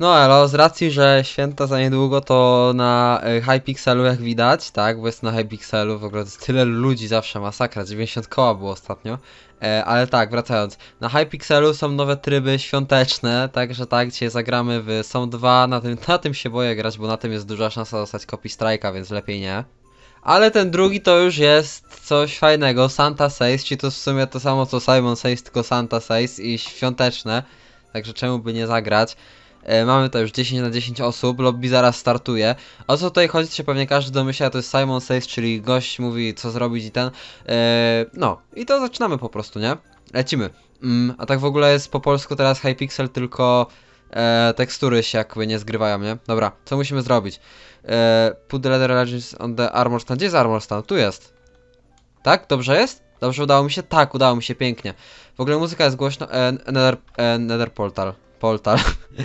No elo, z racji, że święta za niedługo to na y, Hypixelu jak widać, tak, bo jest na Hypixelu, w ogóle tyle ludzi zawsze, masakra, 90 koła było ostatnio. E, ale tak, wracając, na Hypixelu są nowe tryby świąteczne, także tak, dzisiaj zagramy w są dwa, na tym, na tym się boję grać, bo na tym jest duża szansa dostać copy strike'a, więc lepiej nie. Ale ten drugi to już jest coś fajnego, Santa Says, czyli to w sumie to samo co Simon Says, tylko Santa Says i świąteczne, także czemu by nie zagrać. E, mamy to już 10 na 10 osób, lobby zaraz startuje. O co tutaj chodzi, się pewnie każdy domyśla, to jest Simon Says, czyli gość mówi co zrobić i ten. E, no, i to zaczynamy po prostu, nie? Lecimy. Mm, a tak w ogóle jest po polsku teraz Hypixel, tylko e, tekstury się jakby nie zgrywają, nie? Dobra, co musimy zrobić? Put the leather legends on the armor stand. Gdzie jest armor stand? Tu jest. Tak? Dobrze jest? Dobrze udało mi się? Tak, udało mi się, pięknie. W ogóle muzyka jest głośna. E, nether, e, nether portal. Portal.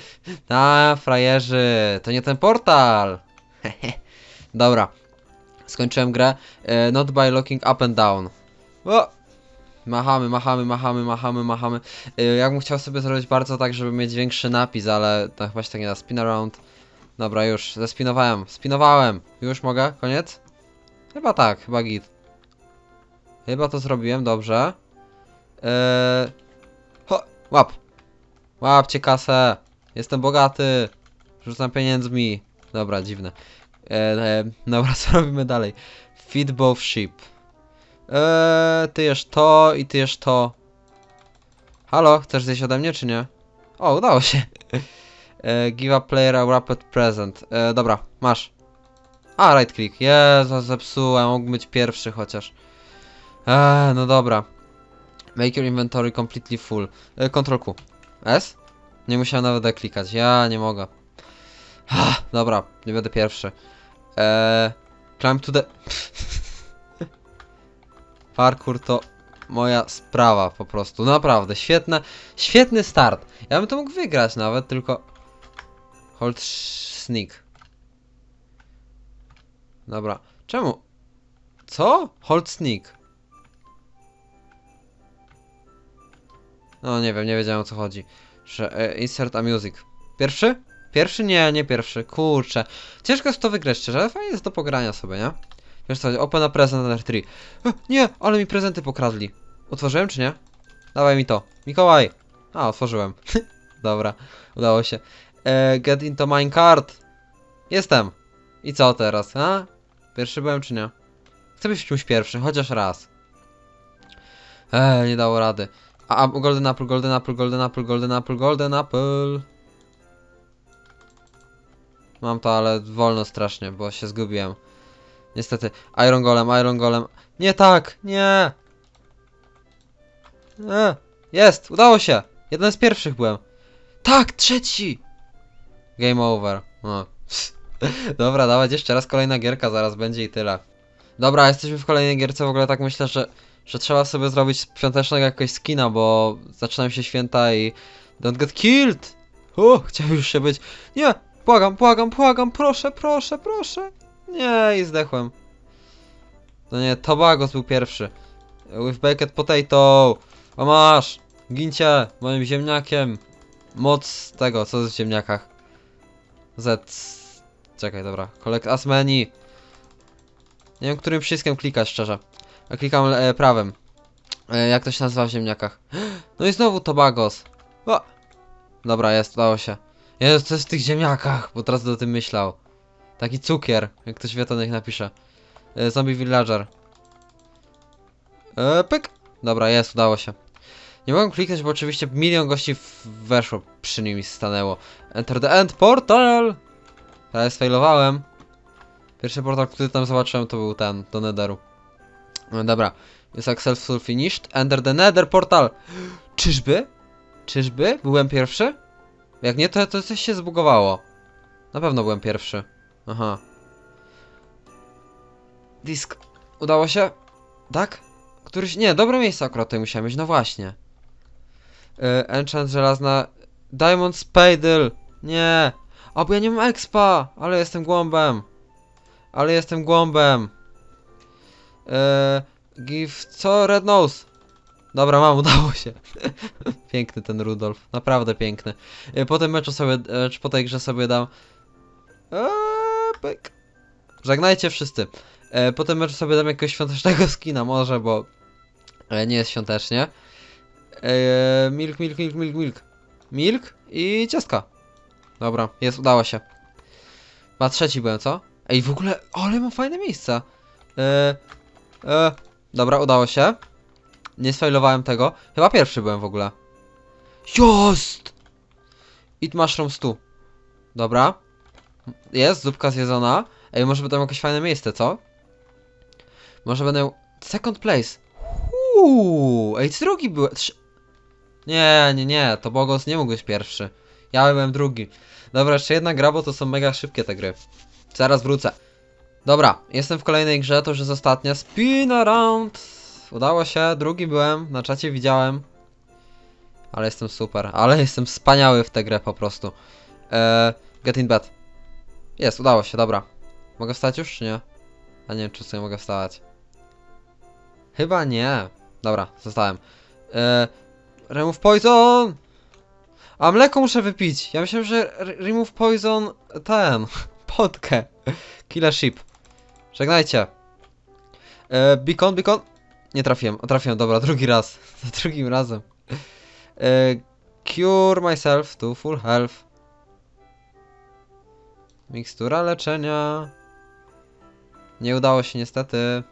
A, frajerzy, to nie ten portal. Dobra. Skończyłem grę. E, not by looking up and down. O! Machamy, machamy, machamy, machamy, machamy. E, ja bym chciał sobie zrobić bardzo tak, żeby mieć większy napis, ale to chyba się tak nie da. Spin around. Dobra, już, zespinowałem. Spinowałem. Już mogę? Koniec? Chyba tak, chyba git. Chyba to zrobiłem, dobrze. Eee... Ho, łap. Łapcie kasę. Jestem bogaty. Rzucam pieniędzmi. Dobra, dziwne. Eee, e, dobra, co robimy dalej? Feed both sheep. Eee, ty jesz to i ty jesz to. Halo, chcesz zjeść ode mnie, czy nie? O, udało się. E, give a player a rapid present. E, dobra, masz. A, right click. Jezu, zepsułem. Mógł być pierwszy chociaż. Eee, no dobra. Make your inventory completely full. E, Ctrl Q. S? Nie musiałem nawet E klikać. Ja nie mogę. Ah, dobra, nie będę pierwszy. Eee, climb to the... Parkour to moja sprawa po prostu. Naprawdę, świetne, świetny start. Ja bym to mógł wygrać nawet, tylko... Hold sneak. Dobra. Czemu? Co? Hold sneak. No nie wiem, nie wiedziałem o co chodzi. Że, e, insert a music. Pierwszy? Pierwszy? Nie, nie pierwszy. Kurczę. Ciężko jest to wygrać, szczerze, ale fajnie jest do pogrania sobie, nie? Wiesz co, open a present under 3. E, nie, ale mi prezenty pokradli. Otworzyłem czy nie? Dawaj mi to. Mikołaj! A, otworzyłem. Dobra, udało się. E, get into minecart. Jestem. I co teraz, a? Pierwszy byłem czy nie? Chcę być czymś pierwszy, chociaż raz. Eee, nie dało rady. A, golden apple, golden apple, golden apple, golden apple, golden apple. Mam to, ale wolno strasznie, bo się zgubiłem. Niestety. Iron golem, iron golem. Nie tak, nie. E, jest, udało się. Jeden z pierwszych byłem. Tak, trzeci. Game over. No. Dobra, dawać jeszcze raz kolejna gierka, zaraz będzie i tyle. Dobra, jesteśmy w kolejnej gierce, w ogóle tak myślę, że, że trzeba sobie zrobić świątecznego jakoś skina, bo zaczynają się święta i... Don't get killed! O, chciałem już się być... Nie! Błagam, błagam, błagam, proszę, proszę, proszę! Nie, i zdechłem. No nie, Tobagos był pierwszy. With baked potato! O masz! Gincie! Moim ziemniakiem! Moc tego, co jest w ziemniakach? Z. Czekaj, dobra. Collect as many. Nie wiem, którym przyciskiem klikać, szczerze. Klikam e. E, jak to się nazywa w ziemniakach? No i znowu Tobagos. O! Dobra, jest, udało się. Jest, to jest w tych ziemniakach, bo teraz do tym myślał. Taki cukier, jak ktoś wie, to niech napisze. E, zombie Villager. E, pyk! Dobra, jest, udało się. Nie mogłem kliknąć, bo oczywiście milion gości weszło, przy nim i stanęło. Enter the end portal! Ja sfailowałem. Pierwszy portal, który tam zobaczyłem, to był ten, do Netheru. No dobra. Jest successful finished. Enter the Nether portal! Czyżby? Czyżby? Byłem pierwszy? Jak nie, to, to coś się zbugowało. Na pewno byłem pierwszy. Aha. Disk. Udało się? Tak? Któryś... Nie, dobre miejsce akurat tutaj musiałem mieć, no właśnie. Yy, enchant żelazna... Diamond Spadle! Nie! A bo ja nie mam expa! Ale jestem głąbem! Ale jestem głąbem! Yy, give... Co? Red Nose! Dobra, mam, udało się. piękny ten Rudolf, naprawdę piękny. E, Po tym meczu sobie, e, czy po tej grze sobie dam... Eee, pyk. Żegnajcie wszyscy. E, Po tym meczu sobie dam jakiegoś świątecznego skina, może, bo e, nie jest świątecznie. E, Milk, milk, milk, milk, milk. Milk i ciastka. Dobra, jest, udało się. Ma trzeci byłem, co? Ej, w ogóle, ale mam fajne miejsca. E, e, dobra, udało się. Nie sfailowałem tego. Chyba pierwszy byłem w ogóle. Jest! Eat mushrooms tu. Dobra. Jest, zupka zjedzona. Ej, może będą jakieś fajne miejsce, co? Może będę... Second place. Uuu, ej, drugi. Trz... Nie, nie, nie, to Bogos nie mógł być pierwszy. Ja byłem drugi. Dobra, jeszcze jedna gra, bo to są mega szybkie te gry. Zaraz wrócę. Dobra, jestem w kolejnej grze, to już jest ostatnia. Spin around. Udało się, drugi byłem, na czacie widziałem. Ale jestem super, ale jestem wspaniały w tę grę po prostu. Eee, get in bed. Jest, udało się, dobra. Mogę wstać już, czy nie? A nie wiem, czy sobie mogę wstawać. Chyba nie. Dobra, zostałem. Eee, remove poison! A mleko muszę wypić. Ja myślałem, że re- remove poison ten. Potkę. Killer sheep. Żegnajcie. E, beacon, beacon. Nie trafiłem. Trafiłem, dobra, drugi raz. Za drugim razem. E, cure myself to full health. Mikstura leczenia. Nie udało się niestety.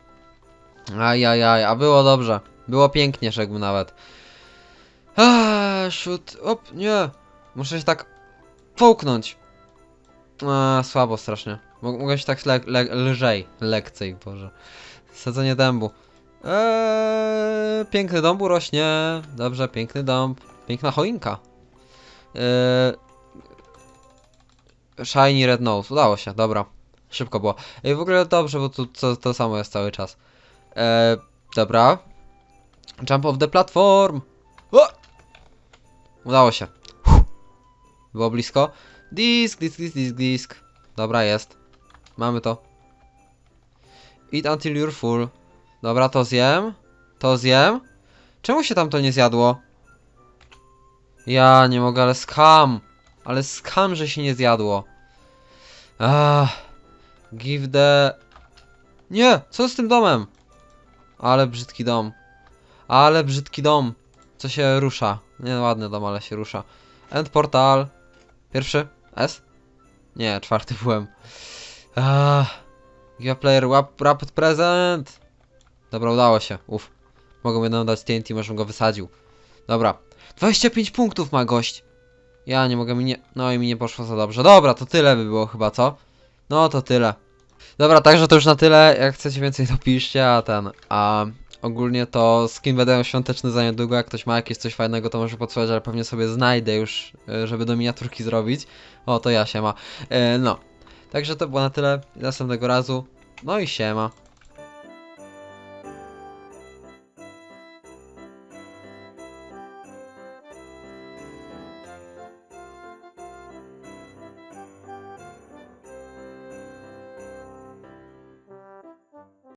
Ajajaj, a było dobrze. Było pięknie, rzekłbym nawet. Eee, shoot. Op, nie. Muszę się tak połknąć. Eee, słabo strasznie. Mog- Mogę się tak le le lżej, lekcej, boże. Sadzenie dębu. Eee, piękny dąb urośnie. Dobrze, piękny dąb. Piękna choinka. Eee, shiny red nose. Udało się, dobra. Szybko było. Ej, w ogóle dobrze, bo tu to, to samo jest cały czas. Eee, dobra. Jump off the platform. O! Udało się. Było blisko. Disk, disk, disk, disk, disk. Dobra, jest. Mamy to. Eat until you're full. Dobra, to zjem. To zjem. Czemu się tam to nie zjadło? Ja nie mogę, ale skam. Ale skam, że się nie zjadło. Ah. Give the... Nie! Co z tym domem? Ale brzydki dom. Ale brzydki dom. Co się rusza. Nie, ładny dom, ale się rusza. End portal. Pierwszy? S? Nie, czwarty byłem. Ah, give player rapid present. Dobra, udało się. Uf. Mogą jedną dać TNT, może go wysadził. Dobra. 25 punktów ma gość. Ja nie mogę mi nie... No i mi nie poszło za dobrze. Dobra, to tyle by było chyba, co? No to tyle. Dobra, także to już na tyle. Jak chcecie więcej, to piszcie, a ten... A ogólnie to skin będę świąteczny za niedługo. Jak ktoś ma jakieś coś fajnego, to może podsyłać, ale pewnie sobie znajdę już, e, żeby do miniaturki zrobić. O, to ja siema. E, no. Także to było na tyle. Następnego razu. No i siema.